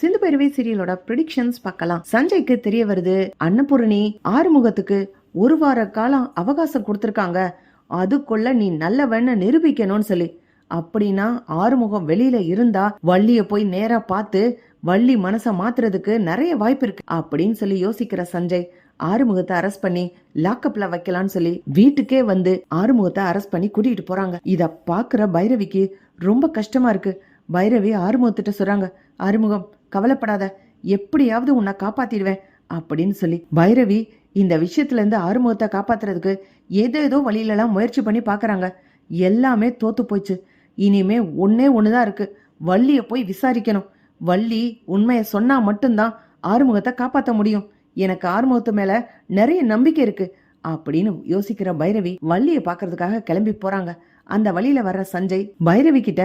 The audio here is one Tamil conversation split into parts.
சிந்து பைரவி சீரியலோட ப்ரிடிக்ஷன்ஸ் பார்க்கலாம். சஞ்சய்க்கு தெரிய வருது அன்னபூரணி ஆறுமுகத்துக்கு ஒரு வார காலம் அவகாசம் கொடுத்துருக்காங்க. அதுக்குள்ள நீ நல்லவன்னு நிரூபிக்கணும்னு சொல்லி. அப்படின்னா ஆறுமுகம் வெளியில இருந்தா வள்ளிய போய் நேரா பார்த்து வள்ளி மனசை மாத்துறதுக்கு நிறைய வாய்ப்பு இருக்கு அப்படின்னு சொல்லி யோசிக்கிற சஞ்சய் ஆறுமுகத்தை அரெஸ்ட் பண்ணி லாக்அப்ல வைக்கலாம்னு சொல்லி வீட்டுக்கே வந்து ஆறுமுகத்தை அரெஸ்ட் பண்ணி கூட்டிட்டு போறாங்க. இத பாக்குற பைரவிக்கு ரொம்ப கஷ்டமா இருக்கு. பைரவி ஆறுமுகத்திட்ட சொல்றாங்க ஆறுமுகம் கவலைப்படாத எப்படியாவது உன்னை காப்பாத்திடுவேன் அப்படின்னு சொல்லி பைரவி இந்த விஷயத்துலேருந்து ஆறுமுகத்தை காப்பாத்துறதுக்கு ஏதோ ஏதோ வழியிலலாம் முயற்சி பண்ணி பார்க்குறாங்க எல்லாமே தோத்து போச்சு இனிமே ஒன்னே தான் இருக்குது வள்ளியை போய் விசாரிக்கணும். வள்ளி உண்மையை சொன்னால் மட்டும்தான் ஆறுமுகத்தை காப்பாற்ற முடியும். எனக்கு ஆறுமுகத்து மேலே நிறைய நம்பிக்கை இருக்குது அப்படின்னு யோசிக்கிற பைரவி வள்ளியை பார்க்கறதுக்காக கிளம்பி போகிறாங்க அந்த வழியில் வர்ற சஞ்சய் பைரவி கிட்ட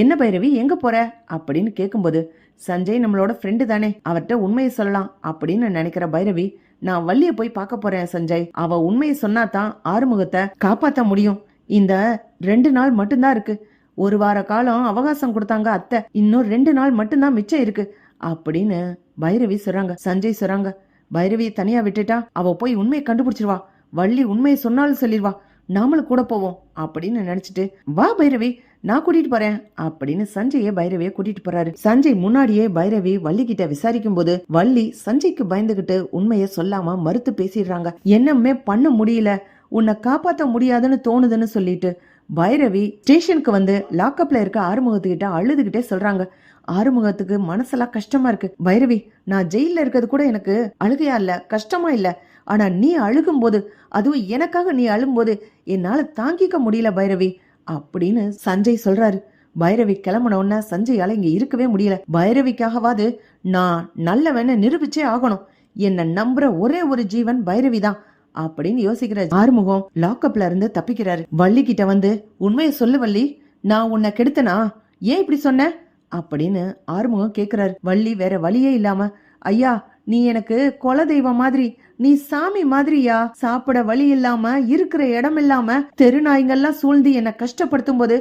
என்ன பைரவி எங்கே போகிற அப்படின்னு கேட்கும்போது சஞ்சய் நம்மளோட ஃப்ரெண்டு தானே. அவர்கிட்ட உண்மையை சொல்லலாம் அப்படின்னு நினைக்கிற பைரவி நான் வள்ளிய போய் பார்க்க போறேன் சஞ்சய். அவ உண்மையை சொன்னா தான் ஆறுமுகத்தை காப்பாத்த முடியும். இந்த ரெண்டு நாள் மட்டும்தான் இருக்கு. ஒரு வார காலம் அவகாசம் கொடுத்தாங்க அத்தை. இன்னும் ரெண்டு நாள் மட்டும்தான் மிச்சம் இருக்கு. அப்படின்னு பைரவி சொல்றாங்க. சஞ்சய் சொல்றாங்க. பைரவியை தனியா விட்டுட்டா அவ போய் உண்மையை கண்டுபிடிச்சிருவா. வள்ளி உண்மையை சொன்னாலும் சொல்லிடுவா நாமளும் கூட போவோம் அப்படின்னு நினைச்சிட்டு வா பைரவி நான் கூட்டிட்டு போறேன் அப்படின்னு சஞ்சய பைரவிய கூட்டிட்டு போறாரு. சஞ்சய் முன்னாடியே பைரவி வள்ளி கிட்ட விசாரிக்கும் போது வள்ளி சஞ்சய்க்கு பயந்துகிட்டு உண்மைய சொல்லாம மறுத்து பேசிடுறாங்க. என்னமே பண்ண முடியல. உன்னை காப்பாத்த முடியாதுன்னு தோணுதுன்னு சொல்லிட்டு பைரவி ஸ்டேஷனுக்கு வந்து லாக்கப்ல இருக்க ஆறுமுகத்துக்கிட்ட அழுதுகிட்டே சொல்றாங்க. ஆறுமுகத்துக்கு மனசெல்லாம் கஷ்டமா இருக்கு. பைரவி நான் ஜெயில இருக்கிறது கூட எனக்கு அழுகையா இல்ல கஷ்டமா இல்ல. ஆனா நீ அழுகும்போது அதுவும் எனக்காக நீ அழும்போது என்னால தாங்கிக்க முடியல பைரவி அப்படின்னு சஞ்சய் சொல்றாரு. பைரவி கிளம்பின உடனே சஞ்சயால இங்க இருக்கவே முடியல. பைரவிக்காகவாது நான் நல்லவன்னு நிரூபிச்சே ஆகணும். என்ன நம்புற ஒரே ஒரு ஜீவன் பைரவி தான் அப்படின்னு யோசிக்கிற ஆறுமுகம் லாக்அப்ல இருந்து தப்பிக்கிறாரு. வள்ளி கிட்ட வந்து உண்மையை சொல்லு வள்ளி நான் உன்னை கெடுத்தனா? ஏன் இப்படி சொன்ன? அப்படின்னு ஆறுமுகம் கேட்குறாரு வள்ளி வேற வழியே இல்லாம ஐயா நீ எனக்கு கொல தெய்வம் மாதிரி நீ சாமி மாதிரியா? சாப்பிட வழி இல்லாம இருக்கிற இடம் இல்லாம தெருநாய்ங்கெல்லாம் சூழ்ந்து என்னை கஷ்டப்படுத்தும் போது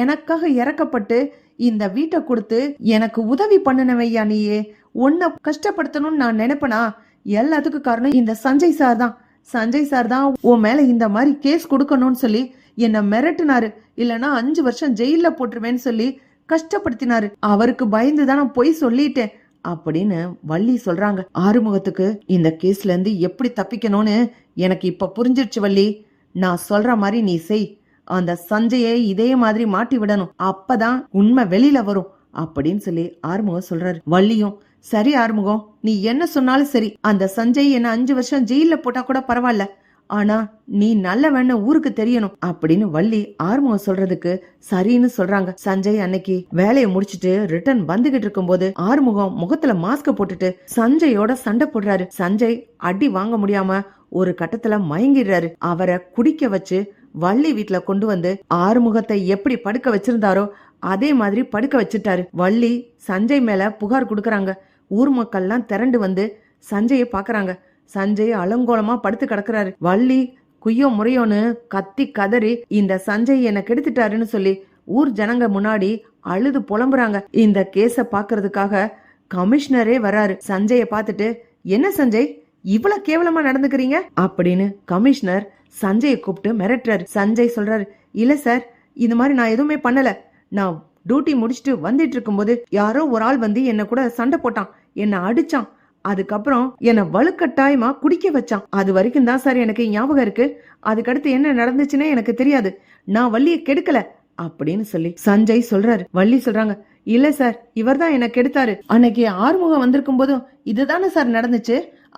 எனக்காக இறக்கப்பட்டு இந்த வீட்டை கொடுத்து எனக்கு உதவி பண்ணுனவையா நீயே? உன்னை கஷ்டப்படுத்தணும்னு நான் நினைப்பனா? எல்லாத்துக்கும் காரணம் இந்த சஞ்சய் சார் தான். சஞ்சய் சார் தான் உன் மேல இந்த மாதிரி கேஸ் கொடுக்கணும்னு சொல்லி என்னை மிரட்டினாரு. இல்லைன்னா அஞ்சு வருஷம் ஜெயில போட்டுருவேன்னு சொல்லி கஷ்டப்படுத்தினாரு. அவருக்கு பயந்துதான் நான் பொய் சொல்லிட்டேன் அப்படின்னு வள்ளி சொல்றாங்க. ஆறுமுகத்துக்கு இந்த கேஸ்ல இருந்து எப்படி தப்பிக்கணும்னு எனக்கு இப்ப புரிஞ்சிருச்சு வள்ளி. நான் சொல்ற மாதிரி நீ செய். அந்த சஞ்சயை இதே மாதிரி மாட்டி விடணும். அப்பதான் உண்மை வெளியில வரும் அப்படின்னு சொல்லி ஆறுமுகம் சொல்றாரு. வள்ளியும் சரி ஆறுமுகம் நீ என்ன சொன்னாலும் சரி. அந்த சஞ்சய் என்ன அஞ்சு வருஷம் ஜெயில போட்டா கூட பரவாயில்ல. ஆனா நீ நல்லவன்னு ஊருக்கு தெரியணும் அப்படின்னு வள்ளி ஆறுமுகம் சொல்றதுக்கு சரின்னு சொல்றாங்க. சஞ்சய் அன்னைக்கு வேலையை முடிச்சிட்டு ரிட்டர்ன் வந்துகிட்டு இருக்கும்போது ஆறுமுகம் முகத்துல மாஸ்க போட்டுட்டு சஞ்சயோட சண்டை போடுறாரு. சஞ்சய் அடி வாங்க முடியாம ஒரு கட்டத்துல மயங்கிடுறாரு. அவரை குடிக்க வச்சு வள்ளி வீட்ல கொண்டு வந்து ஆறுமுகத்தை எப்படி படுக்க வச்சிருந்தாரோ அதே மாதிரி படுக்க வச்சுட்டாரு. வள்ளி சஞ்சய் மேல புகார் கொடுக்கறாங்க. ஊர் மக்கள்லாம் திரண்டு வந்து சஞ்சயை பாக்குறாங்க. சஞ்சய் அலங்கோலமா படுத்து கிடக்குறாரு. வள்ளி குய்யோ முறையோன்னு கத்தி கதறி இந்த சஞ்சய் என்ன கெடுத்துட்டாருன்னு சொல்லி ஊர் ஜனங்க முன்னாடி அழுது புலம்புறாங்க. இந்த கேஸ பாக்குறதுக்காக கமிஷனரே வராரு. சஞ்சய பார்த்துட்டு என்ன சஞ்சய்? இவ்வளவு கேவலமா நடந்துக்கிறீங்க? அப்படின்னு கமிஷனர் சஞ்சயை கூப்பிட்டு மிரட்டுறாரு. சஞ்சய் சொல்றாரு இல்ல சார் இந்த மாதிரி நான் எதுவுமே பண்ணல. நான் டியூட்டி முடிச்சுட்டு வந்துட்டு இருக்கும்போது யாரோ ஒரு ஆள் வந்து என்ன கூட சண்டை போட்டான். என்ன அடிச்சான். அதுக்கப்புறம் என்னை வலுக்கட்டாயமா குடிக்க வச்சான். அது வரைக்கும் தான் சார் எனக்கு ஞாபகம் இருக்கு. அதுக்கடுத்து என்ன நடந்துச்சுன்னே எனக்கு தெரியாது. நான் வள்ளிய கெடுக்கல அப்படின்னு சொல்லி சஞ்சய் சொல்றாரு. வள்ளி சொல்றாங்க இல்ல சார் இவர் தான் என்ன கெடுத்தாரு. அன்னைக்கு ஆறுமுகம் வந்திருக்கும் போதும் இதுதானே சார் நடந்துச்சு?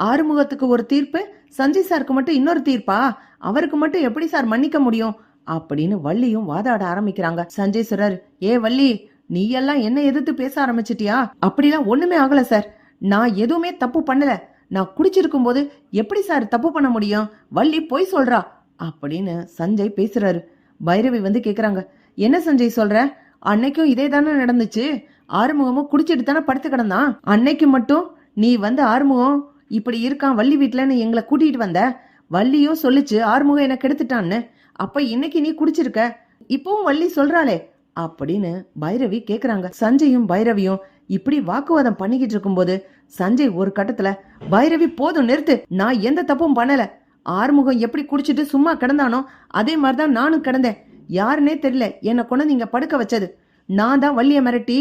ஆறுமுகத்துக்கு ஒரு தீர்ப்பு சஞ்சய் சாருக்கு மட்டும் இன்னொரு தீர்ப்பா? அவருக்கு மட்டும் எப்படி சார் மன்னிக்க முடியும்? அப்படின்னு வள்ளியும் வாதாட ஆரம்பிக்கிறாங்க. சஞ்சய் சொல்றாரு ஏ வள்ளி நீ எல்லாம் என்ன எதிர்த்து பேச ஆரம்பிச்சிட்டியா? அப்படிலாம் ஒண்ணுமே ஆகல சார். நான் எதுவுமே தப்பு பண்ணல. நான் குடிச்சிருக்கும் போது எப்படி சார் தப்பு பண்ண முடியும்? வள்ளி பொய் சொல்றா. அப்படின்னு சஞ்சய் பேசுறாரு. பைரவி வந்து கேக்குறாங்க. என்ன சஞ்சய் சொல்ற? அன்னைக்கும் இதே தானே நடந்துச்சு. ஆறுமுகமும் குடிச்சிட்டு தானே படுத்து கிடந்தான். அன்னைக்கு மட்டும் நீ வந்து ஆறுமுகம் இப்படி இருக்கான் வள்ளி வீட்டுலன்னு எங்களை கூட்டிட்டு வந்த. வள்ளியும் சொல்லிச்சு ஆறுமுகம் என்ன கெடுத்துட்டான்னு. அப்ப இன்னைக்கு நீ குடிச்சிருக்க. இப்பவும் வள்ளி சொல்றாளே. அப்படின்னு பைரவி கேக்குறாங்க. சஞ்சயும் பைரவியும் இப்படி வாக்குவாதம் பண்ணிக்கிட்டு இருக்கும்போது சஞ்சய் ஒரு கட்டத்துல பைரவி போதும் நிறுத்து. நான் எந்த தப்பும் பண்ணல. ஆறுமுகம் எப்படி குடிச்சிட்டு சும்மா கிடந்தானோ அதே மாதிரி தான் நானும் கிடந்தேன். யாருன்னே தெரியல. என்னை கொண்டு நீங்க படுக்க வச்சது. நான் தான் வள்ளிய மிரட்டி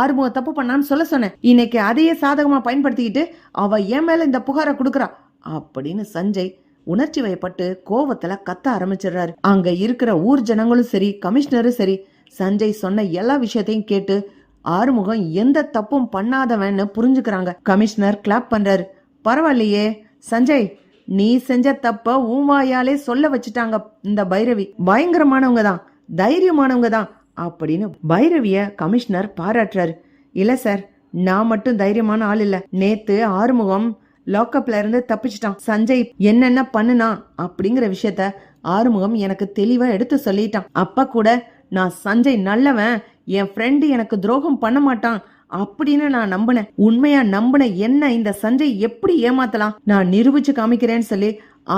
ஆறுமுகம் தப்பு பண்ணான்னு சொல்ல சொன்னேன். இன்னைக்கு அதையே சாதகமா பயன்படுத்திக்கிட்டு அவ என் மேல இந்த புகாரை கொடுக்கறா. அப்படின்னு சஞ்சய் உணர்ச்சி வயப்பட்டு கோவத்துல கத்த ஆரம்பிச்சிடுறாரு. அங்க இருக்கிற ஊர் ஜனங்களும் சரி கமிஷனரும் சரி சஞ்சய் சொன்ன எல்லா விஷயத்தையும் கேட்டு ஆறுமுகம் எந்த தப்பும் பண்ணாதவன்னு புரிஞ்சுக்கிறாங்க. கமிஷனர் கிளாப் பண்றாரு. பரவாயில்லையே. சஞ்சய் நீ செஞ்ச தப்ப ஊமாயாலே சொல்ல வச்சுட்டாங்க இந்த பைரவி. பயங்கரமானவங்க தான் தைரியமானவங்க தான் அப்படின்னு பைரவிய கமிஷனர் பாராட்டுறாரு. இல்ல சார் நான் மட்டும் தைரியமான ஆள் இல்ல. நேத்து ஆறுமுகம் லாக்அப்ல இருந்து தப்பிச்சிட்டான். சஞ்சய் என்னென்ன பண்ணுனா? அப்படிங்கிற விஷயத்த ஆறுமுகம் எனக்கு தெளிவா எடுத்து சொல்லிட்டான். அப்ப கூட நான் சஞ்சய் நல்லவன் என் ஃப்ரெண்டு எனக்கு துரோகம் பண்ண மாட்டான் அப்படின்னு நான் நம்பினேன். உண்மையா நம்பின என்ன இந்த சஞ்சய் எப்படி ஏமாத்தலாம்? நான் நிரூபிச்சு காமிக்கிறேன்னு சொல்லி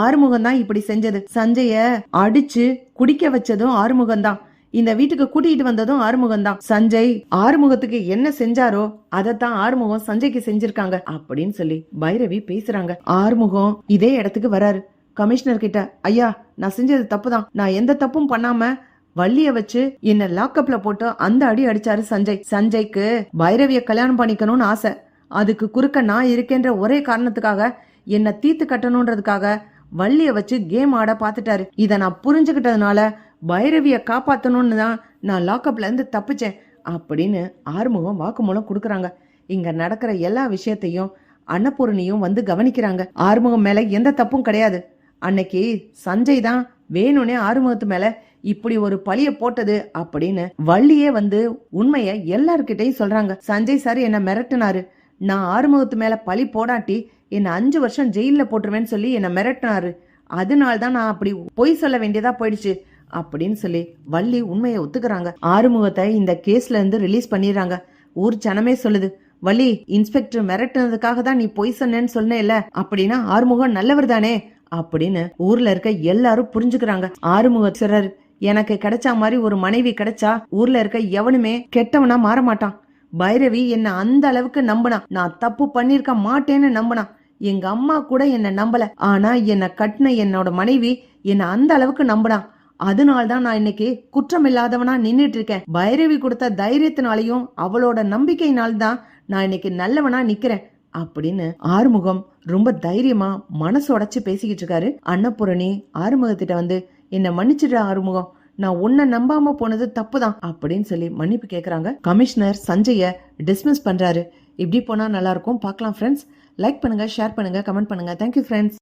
ஆறுமுகம் தான் இப்படி செஞ்சது. சஞ்சய அடிச்சு குடிக்க வச்சதும் ஆறுமுகம் தான் இந்த வீட்டுக்கு கூட்டிட்டு வந்ததும் ஆறுமுகம் தான் சஞ்சய் ஆறுமுகத்துக்கு என்ன செஞ்சாரோ அதைத்தான் ஆறுமுகம் சஞ்சய்க்கு செஞ்சிருக்காங்க அப்படின்னு சொல்லி பைரவி பேசுறாங்க. ஆறுமுகம் இதே இடத்துக்கு வராரு. கமிஷனர் கிட்ட ஐயா நான் செஞ்சது தப்பு தான் நான் எந்த தப்பும் பண்ணாம வள்ளிய வச்சு என்ன லாக்அப்ல போட்டு அந்த அடி அடிச்சாரு சஞ்சய். சஞ்சய்க்கு பைரவிய கல்யாணம் பண்ணிக்கணும்னு ஆசை. அதுக்கு குறுக்க நான் இருக்கேன்ற ஒரே காரணத்துக்காக என்ன தீத்து கட்டணுன்றதுக்காக வள்ளிய வச்சு கேம் ஆட பாத்துட்டாரு இத நான் புரிஞ்சுக்கிட்டதுனால பைரவிய காப்பாத்தணும்னு தான் நான் லாக்அப்ல இருந்து தப்பிச்சேன் அப்படின்னு ஆறுமுகம் வாக்குமூலம் கொடுக்கறாங்க. இங்க நடக்கிற எல்லா விஷயத்தையும் அன்னபூரணியும் வந்து கவனிக்கிறாங்க. ஆறுமுகம் மேல எந்த தப்பும் கிடையாது. அன்னைக்கு சஞ்சய் தான் வேணும்னே ஆறுமுகத்து மேல இப்படி ஒரு பழிய போட்டது அப்படின்னு வள்ளியே வந்து உண்மைய எல்லார்கிட்டையும் சொல்றாங்க. சஞ்சய் சார் என்ன மிரட்டினாரு. நான் ஆறுமுகத்து மேல பழி போடாட்டி என்ன அஞ்சு வருஷம் ஜெயில போட்டுருவேன்னு சொல்லி என்ன மிரட்டினாரு. அதனால தான் நான் அப்படி பொய் சொல்ல வேண்டியதா போயிடுச்சு அப்படின்னு சொல்லி வள்ளி உண்மையை ஒத்துக்கிறாங்க. ஆறுமுகத்தை இந்த கேஸ்ல இருந்து ரிலீஸ் பண்ணிடுறாங்க. ஊர் ஜனமே சொல்லுது வள்ளி இன்ஸ்பெக்டர் மிரட்டினதுக்காக தான் நீ பொய் சொன்னேன்னு சொன்னேல்ல அப்படின்னா ஆறுமுகம் நல்லவர் தானே? அப்படின்னு ஊர்ல இருக்க எல்லாரும் புரிஞ்சுக்கிறாங்க. ஆறுமுக சிறர் எனக்கு கிடைச்ச மாதிரி ஒரு மனைவி கிடைச்சா ஊர்ல இருக்க எவனுமே கெட்டவனா மாற மாட்டான். பைரவி என்ன அந்த அளவுக்கு நம்பினா நான் தப்பு பண்ணிருக்க மாட்டேன்னு நம்பினா எங்க அம்மா கூட என்ன நம்பல. ஆனா என்ன கட்டின என்னோட மனைவி என்ன அந்த அளவுக்கு நம்பினா. அதனால தான் நான் இன்னைக்கு குற்றம் இல்லாதவனா நின்றுட்டு இருக்கேன். பைரவி கொடுத்த தைரியத்தினாலையும் அவளோட நம்பிக்கையினால்தான் நான் இன்னைக்கு நல்லவனா நிக்கிறேன் அப்படின்னு ஆறுமுகம் ரொம்ப தைரியமா மனசு உடச்சு பேசிக்கிட்டு இருக்காரு. அன்னபூரணி ஆறுமுகத்திட்ட வந்து என்ன மன்னிச்சிடுற ஆறுமுகம். நான் உன்னை நம்பாம போனது தப்பு தான் அப்படின்னு சொல்லி மன்னிப்பு கேட்குறாங்க கமிஷனர் சஞ்சய டிஸ்மிஸ் பண்றாரு. இப்படி போனா நல்லா இருக்கும்? பார்க்கலாம் ஃப்ரெண்ட்ஸ் லைக் பண்ணுங்க ஷேர் பண்ணுங்க கமெண்ட் பண்ணுங்க. Thank you friends